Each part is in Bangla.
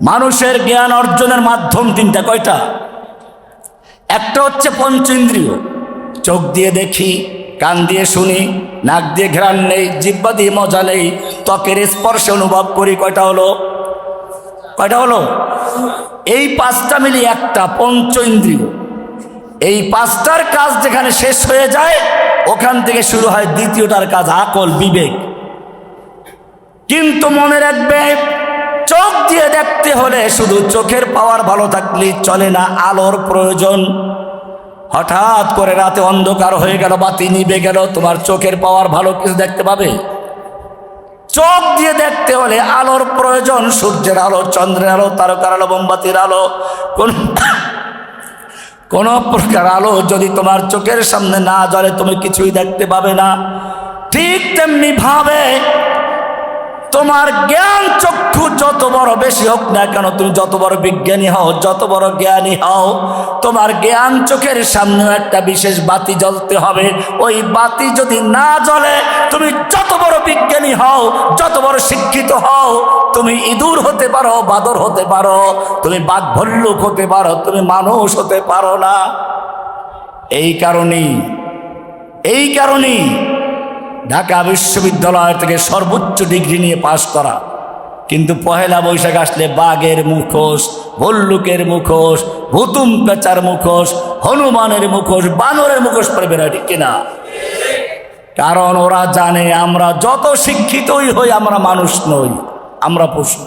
মানুষের জ্ঞান অর্জনের মাধ্যম তিনটা, কয়টা? একটা হচ্ছে পঞ্চেন্দ্রিয় চোখ দিয়ে দেখি, কান দিয়ে শুনি, নাক দিয়ে ঘ্রাণ নেই, জিব্বা দিয়ে মজা নেই, ত্বকের স্পর্শে অনুভব করি, কয়টা হলো? কয়টা হলো? এই পাঁচটা মিলি একটা পঞ্চ ইন্দ্রিয় এই পাঁচটার কাজ যেখানে শেষ হয়ে যায়, ওখান থেকে শুরু হয় দ্বিতীয়টার কাজ, আকল, বিবেক। কিন্তু মনে রাখবে চোখ দিয়ে দেখতে হলে শুধু চোখের পাওয়ার ভালো থাকলেই চলে না আলোর প্রয়োজন। হঠাৎ করে রাতে অন্ধকার হয়ে গেল, বাতি নিবে গেল, তোমার চোখের পাওয়ার ভালো কিছু দেখতে পাবে? চোখ দিয়ে দেখতে হলে আলোর প্রয়োজন, সূর্যের আলো, চন্দ্রের আলো, তারকার আলো, মোমবাতির আলো, কোন কোন প্রকার আলো যদি তোমার চোখের সামনে না জ্বলে, তুমি কিছুই দেখতে পাবে না। ঠিক তেমনি ভাবে তোমার জ্ঞান চক্ষু যত বড় বেশি হোক না কেন, তুমি যত বড় বিজ্ঞানী হও, যত বড় জ্ঞানী হও, তোমার জ্ঞান চোখের সামনেও একটা বিশেষ বাতি জ্বলতে হবে। ওই বাতি যদি না জ্বলে, তুমি যত বড় বিজ্ঞানী হও, যত বড় শিক্ষিত হও, তুমি ইঁদুর হতে পারো, বাদর হতে পারো, তুমি বাঘ ভল্লুক হতে পারো, তুমি মানুষ হতে পারো না। এই কারণেই এই কারণেই ঢাকা বিশ্ববিদ্যালয় থেকে সর্বোচ্চ ডিগ্রি নিয়ে পাশ করা। কিন্তু পহেলা বৈশাখ আসলে বাঘের মুখোশ, ভল্লুকের মুখোশ, ভুতুম পেচার মুখোশ, হনুমানের মুখোশ, বানরের মুখোশ পরে ঠিক কিনা? কারণ ওরা জানে আমরা যত শিক্ষিতই হই, আমরা মানুষ নই, আমরা পশু।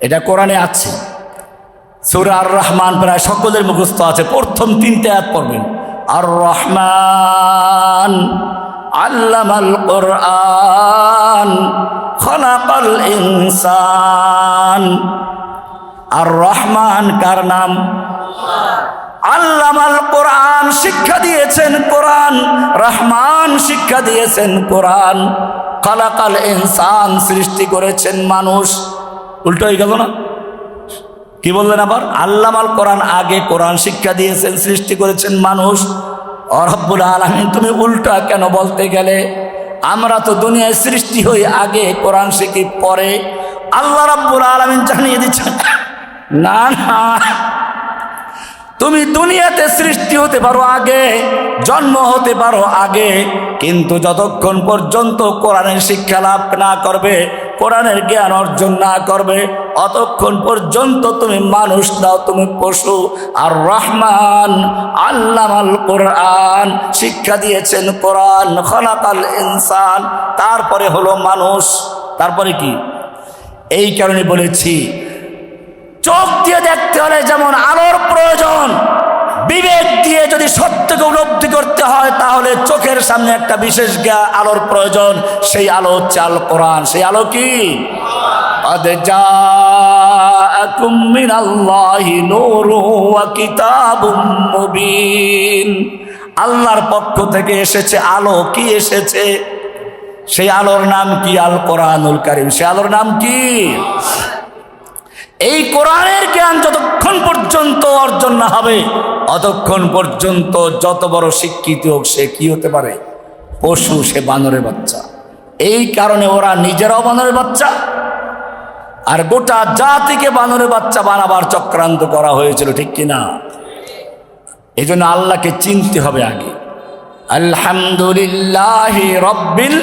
এটা কোরআনে আছে। সুরা আর রহমান প্রায় সকলের মুখস্থ আছে। প্রথম তিনটে এক পড়বেন। আর রহমান আল্লামাল কোরআন, খলাকাল ইনসান। আর রহমান কার নাম? আল্লামাল কোরআন শিক্ষা দিয়েছেন কোরআন, রহমান শিক্ষা দিয়েছেন কোরআন। খলাকাল ইনসান সৃষ্টি করেছেন মানুষ। উল্টো হয়ে গেল না? কি বললেন আবার? আল্লামাল কোরআন আগে কোরআন শিক্ষা দিয়েছেন, সৃষ্টি করেছেন মানুষ। অরব্বুল আলমিন, তুমি উল্টা কেন বলতে গেলে? আমরা তো দুনিয়ায় সৃষ্টি হই আগে কোরআন শিখি, পরে আল্লাহ রব্বুল আলমিন জানিয়ে দিচ্ছেন, না না। তুমি দুনিয়াতে সৃষ্টি হতে পারো আগে, জন্ম হতে পারো আগে, কিন্তু যতক্ষণ পর্যন্ত কোরআনের শিক্ষা লাভ না করবে কোরআনের জ্ঞান অর্জন না করবে, অতক্ষণ পর্যন্ত তুমি মানুষ দাও তুমি পশু। আর রহমান আল্লামাল কোরআন, শিক্ষা দিয়েছেন কোরআন, খলাকাল ইনসান। তারপরে হলো মানুষ। তারপরে কি? এই কারণে বলেছি, চোখ দিয়ে দেখতে হলে যেমন আলোর প্রয়োজন, বিবেক দিয়ে যদি থেকে উপলব্ধি করতে হয়, তাহলে চোখের সামনে একটা বিশেষ আলোর প্রয়োজন। সেই আলো চাল কোরআন। সেই আলো কি? আল্লাহর পক্ষ থেকে এসেছে আলো। কি এসেছে? সেই আলোর নাম কি? আল কোরআনুল করিম। সে আলোর নাম কি? এই কোরআনের জ্ঞান যতক্ষণ পর্যন্ত অর্জন না হবে, অতক্ষণ পর্যন্ত যত বড় শিক্ষিত হোক সে কি হতে পারে? পশু, সে বানরের বাচ্চা। এই কারণে ওরা নিজেরাও বানরের বাচ্চা। আর গোটা জাতিকে বানরের বাচ্চা বানাবার চক্রান্ত করা হয়েছিল, ঠিক কিনা এই জন্য আল্লাহকে চিনতে হবে আগে। আলহামদুলিল্লাহ রব্বিল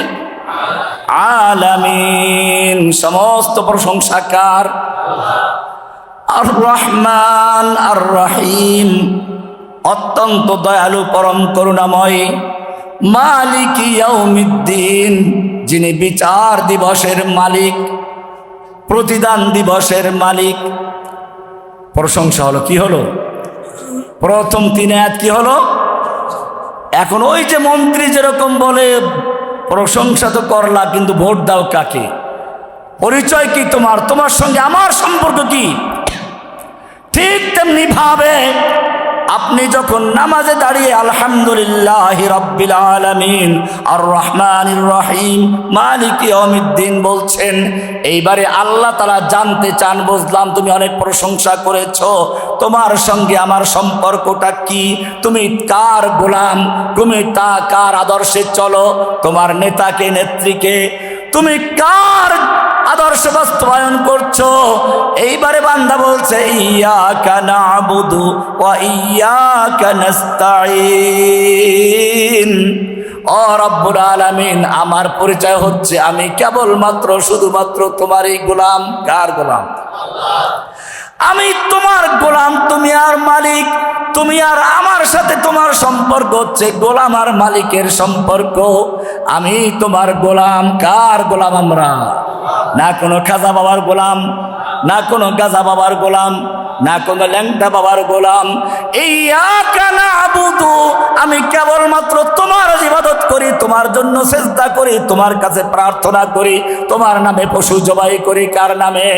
আলামিন। সমস্ত প্রশংসা কার আর রহমান আর রহিম অত্যন্ত দয়ালু, পরম করুণাময় মালিক ইয়াউমিদ্দিন, যিনি বিচার দিবসের মালিক, প্রতিদান দিবসের মালিক। প্রশংসা হলো কি হলো? প্রথম তিন আয়াত কি হলো? এখন ওই যে মন্ত্রী যেরকম বলে, প্রশংসা তো করলা, কিন্তু ভোট দাও কাকে? পরিচয় কি তোমার? তোমার সঙ্গে আমার সম্পর্ক কি? ঠিক তেমনি ভাবে আপনি যখন নামাজে দাঁড়িয়ে আলহামদুলিল্লাহ রব্বিল আলামিন আর রহমান রহিম মালিক অমিদ্দিন বলছেন, এইবারে আল্লাহ তালা জানতে চান, বুঝলাম তুমি অনেক প্রশংসা করেছ, তোমার সঙ্গে আমার সম্পর্কটা কি, তুমি কার গোলাম, তুমি তা কার আদর্শে চলো, তোমার নেতাকে, নেত্রীকে তুমি কার আদর্শ বাস্তবায়ন করছ? এইবারে বান্দা বলছে ইয়া কানা আবুদু ইয়া কানাস্তাইন ও রব্বুল আলামিন, আমার পরিচয় হচ্ছে আমি কেবলমাত্র, শুধুমাত্র তোমারই গোলাম। কার গোলাম? আমি তোমার গোলাম, তুমি আর মালিক, তুমি আর আমার সাথে তোমার সম্পর্ক হচ্ছে গোলাম আর মালিকের সম্পর্ক। আমি তোমার গোলাম, কার গোলাম আমরা? না কোনো খাজা বাবার গোলাম, না কোনো গাজা বাবার গোলাম, না কোনো ল্যাংটা বাবার গোলাম। এই আবুদু, আমি কেবলমাত্র তোমার ইবাদত করি, তোমার জন্য চেষ্টা করি, তোমার কাছে প্রার্থনা করি, তোমার নামে পশু জবাই করি, কার নামে?